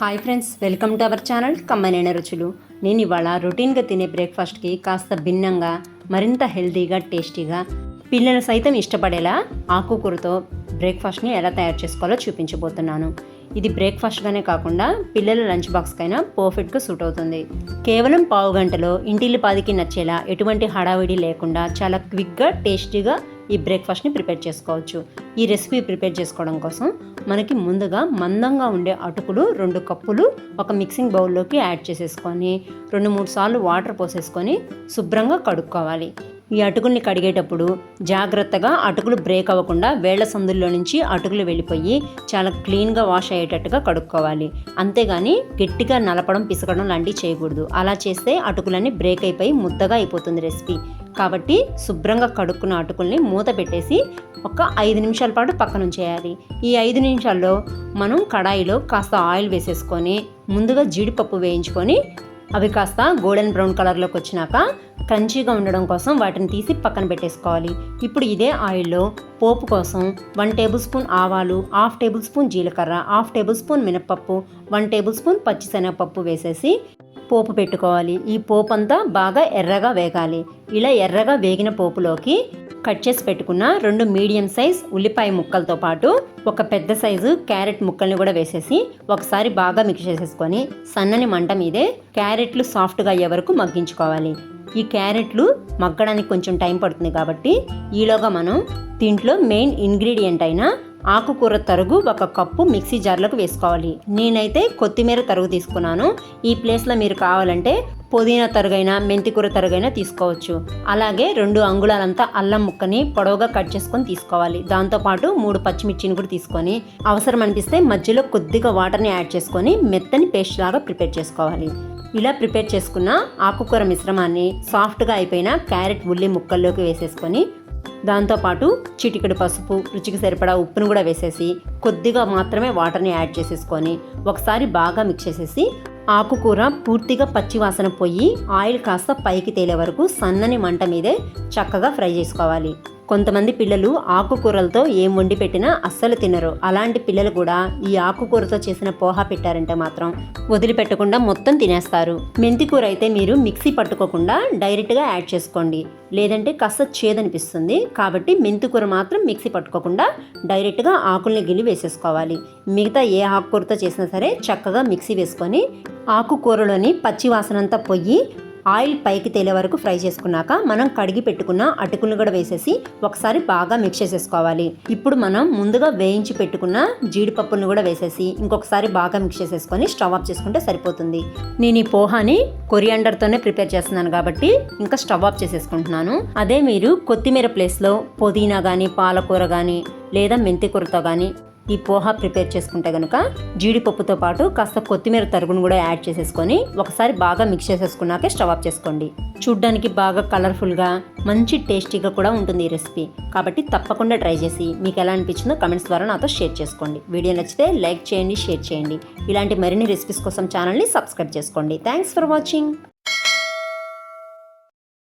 Hi friends welcome to our channel కమ్మనైన రుచులు నేను ఇవాళ రొటీన్గా తినే బ్రేక్ఫాస్ట్కి కాస్త భిన్నంగా మరింత హెల్తీగా టేస్టీగా పిల్లలు సైతం ఇష్టపడేలా ఆకుకూరతో బ్రేక్ఫాస్ట్ని ఎలా తయారు చేసుకోవాలో చూపించబోతున్నాను. ఇది బ్రేక్ఫాస్ట్గానే కాకుండా పిల్లల లంచ్ బాక్స్కైనా పర్ఫెక్ట్గా సూట్ అవుతుంది. కేవలం పావు గంటలో ఇంటిల్లి పాదికి నచ్చేలా ఎటువంటి హడావిడి లేకుండా చాలా క్విక్గా టేస్టీగా ఈ బ్రేక్ఫాస్ట్ని ప్రిపేర్ చేసుకోవచ్చు. ఈ రెసిపీ ప్రిపేర్ చేసుకోవడం కోసం మనకి ముందుగా మందంగా ఉండే అటుకులు రెండు కప్పులు ఒక మిక్సింగ్ బౌల్లోకి యాడ్ చేసేసుకొని రెండు మూడు సార్లు వాటర్ పోసేసుకొని శుభ్రంగా కడుక్కోవాలి. ఈ అటుకుల్ని కడిగేటప్పుడు జాగ్రత్తగా అటుకులు బ్రేక్ అవ్వకుండా వేళ్ళ సందుల్లో నుంచి అటుకులు వెళ్ళిపోయి చాలా క్లీన్గా వాష్ అయ్యేటట్టుగా కడుక్కోవాలి. అంతేగాని గట్టిగా నలపడం పిసకడం లాంటివి చేయకూడదు. అలా చేస్తే అటుకులన్నీ బ్రేక్ అయిపోయి ముద్దగా అయిపోతుంది రెసిపీ కాబట్టి శుభ్రంగా కడుక్కున్న అటుకుల్ని మూత పెట్టేసి ఒక ఐదు నిమిషాల పాటు పక్కన ఉంచేయాలి. ఈ ఐదు నిమిషాల్లో మనం కడాయిలో కాస్త ఆయిల్ వేసేసుకొని ముందుగా జీడిపప్పు వేయించుకొని అవి కాస్త గోల్డెన్ బ్రౌన్ కలర్లోకి వచ్చినాక క్రంచీగా ఉండడం కోసం వాటిని తీసి పక్కన పెట్టేసుకోవాలి. ఇప్పుడు ఇదే ఆయిల్లో పోపు కోసం వన్ టేబుల్ స్పూన్ ఆవాలు హాఫ్ టేబుల్ స్పూన్ జీలకర్ర హాఫ్ టేబుల్ స్పూన్ మినపప్పు వన్ టేబుల్ స్పూన్ పచ్చిశనగపప్పు వేసేసి పోపు పెట్టుకోవాలి. ఈ పోపు అంతా బాగా ఎర్రగా వేగాలి. ఇలా ఎర్రగా వేగిన పోపులోకి కట్ చేసి పెట్టుకున్న రెండు మీడియం సైజ్ ఉల్లిపాయ ముక్కలతో పాటు ఒక పెద్ద సైజు క్యారెట్ ముక్కల్ని కూడా వేసేసి ఒకసారి బాగా మిక్స్ చేసేసుకొని సన్నని మంట మీదే క్యారెట్లు సాఫ్ట్గా అయ్యే వరకు మగ్గించుకోవాలి. ఈ క్యారెట్లు మగ్గడానికి కొంచెం టైం పడుతుంది కాబట్టి ఈలోగా మనం దీంట్లో మెయిన్ ఇంగ్రీడియంట్ అయిన ఆకుకూర తరుగు ఒక కప్పు మిక్సీ జార్లోకి వేసుకోవాలి. నేనైతే కొత్తిమీర తరుగు తీసుకున్నాను. ఈ ప్లేస్లో మీరు కావాలంటే పుదీనా తరుగైనా మెంతికూర తరుగైనా తీసుకోవచ్చు. అలాగే రెండు అంగుళాలంతా అల్లం ముక్కని పొడవుగా కట్ చేసుకొని తీసుకోవాలి. దాంతోపాటు మూడు పచ్చిమిర్చిని కూడా తీసుకొని అవసరం అనిపిస్తే మధ్యలో కొద్దిగా వాటర్ని యాడ్ చేసుకొని మెత్తని పేస్ట్ లాగా ప్రిపేర్ చేసుకోవాలి. ఇలా ప్రిపేర్ చేసుకున్న ఆకుకూర మిశ్రమాన్ని సాఫ్ట్గా అయిపోయిన క్యారెట్ ఉల్లి ముక్కల్లోకి వేసేసుకొని దాంతోపాటు చిటికెడు పసుపు రుచికి సరిపడా ఉప్పును కూడా వేసేసి కొద్దిగా మాత్రమే వాటర్ని యాడ్ చేసేసుకొని ఒకసారి బాగా మిక్స్ చేసేసి ఆకుకూర పూర్తిగా పచ్చివాసన పోయి ఆయిల్ కాస్త పైకి తేలే వరకు సన్నని మంట మీదే చక్కగా ఫ్రై చేసుకోవాలి. కొంతమంది పిల్లలు ఆకుకూరలతో ఏం వండి పెట్టినా అస్సలు తినరు. అలాంటి పిల్లలు కూడా ఈ ఆకుకూరతో చేసిన పోహా పెట్టారంటే మాత్రం వదిలిపెట్టకుండా మొత్తం తినేస్తారు. మెంతికూర అయితే మీరు మిక్సీ పట్టుకోకుండా డైరెక్ట్గా యాడ్ చేసుకోండి. లేదంటే కాస్త చేదనిపిస్తుంది. కాబట్టి మెంతికూర మాత్రం మిక్సీ పట్టుకోకుండా డైరెక్ట్గా ఆకుల్ని గిల్లి వేసేసుకోవాలి. మిగతా ఏ ఆకుకూరతో చేసినా సరే చక్కగా మిక్సీ వేసుకొని ఆకుకూరలోని పచ్చి వాసనంతా పొయ్యి ఆయిల్ పైకి తేలే వరకు ఫ్రై చేసుకున్నాక మనం కడిగి పెట్టుకున్న అటుకులను కూడా వేసేసి ఒకసారి బాగా మిక్స్ చేసేసుకోవాలి. ఇప్పుడు మనం ముందుగా వేయించి పెట్టుకున్న జీడిపప్పులను కూడా వేసేసి ఇంకొకసారి బాగా మిక్స్ చేసేసుకొని స్టవ్ ఆఫ్ చేసుకుంటే సరిపోతుంది. నేను ఈ పోహాని కొరియాండర్తోనే ప్రిపేర్ చేస్తున్నాను కాబట్టి ఇంకా స్టవ్ ఆఫ్ చేసేసుకుంటున్నాను. అదే మీరు కొత్తిమీర ప్లేస్లో పుదీనా కానీ పాలకూర కానీ లేదా మెంతికూరతో కానీ ఈ పోహా ప్రిపేర్ చేసుకుంటే కనుక జీడిపప్పుతో పాటు కాస్త కొత్తిమీర తరుగును కూడా యాడ్ చేసేసుకొని ఒకసారి బాగా మిక్స్ చేసేసుకున్నాకే స్టవ్ ఆఫ్ చేసుకోండి. చూడ్డానికి బాగా కలర్ఫుల్గా మంచి టేస్టీగా కూడా ఉంటుంది ఈ రెసిపీ. కాబట్టి తప్పకుండా ట్రై చేసి మీకు ఎలా అనిపించిందో కమెంట్స్ ద్వారా నాతో షేర్ చేసుకోండి. వీడియో నచ్చితే లైక్ చేయండి షేర్ చేయండి. ఇలాంటి మరిన్ని రెసిపీస్ కోసం ఛానల్ని సబ్స్క్రైబ్ చేసుకోండి. Thanks for watching.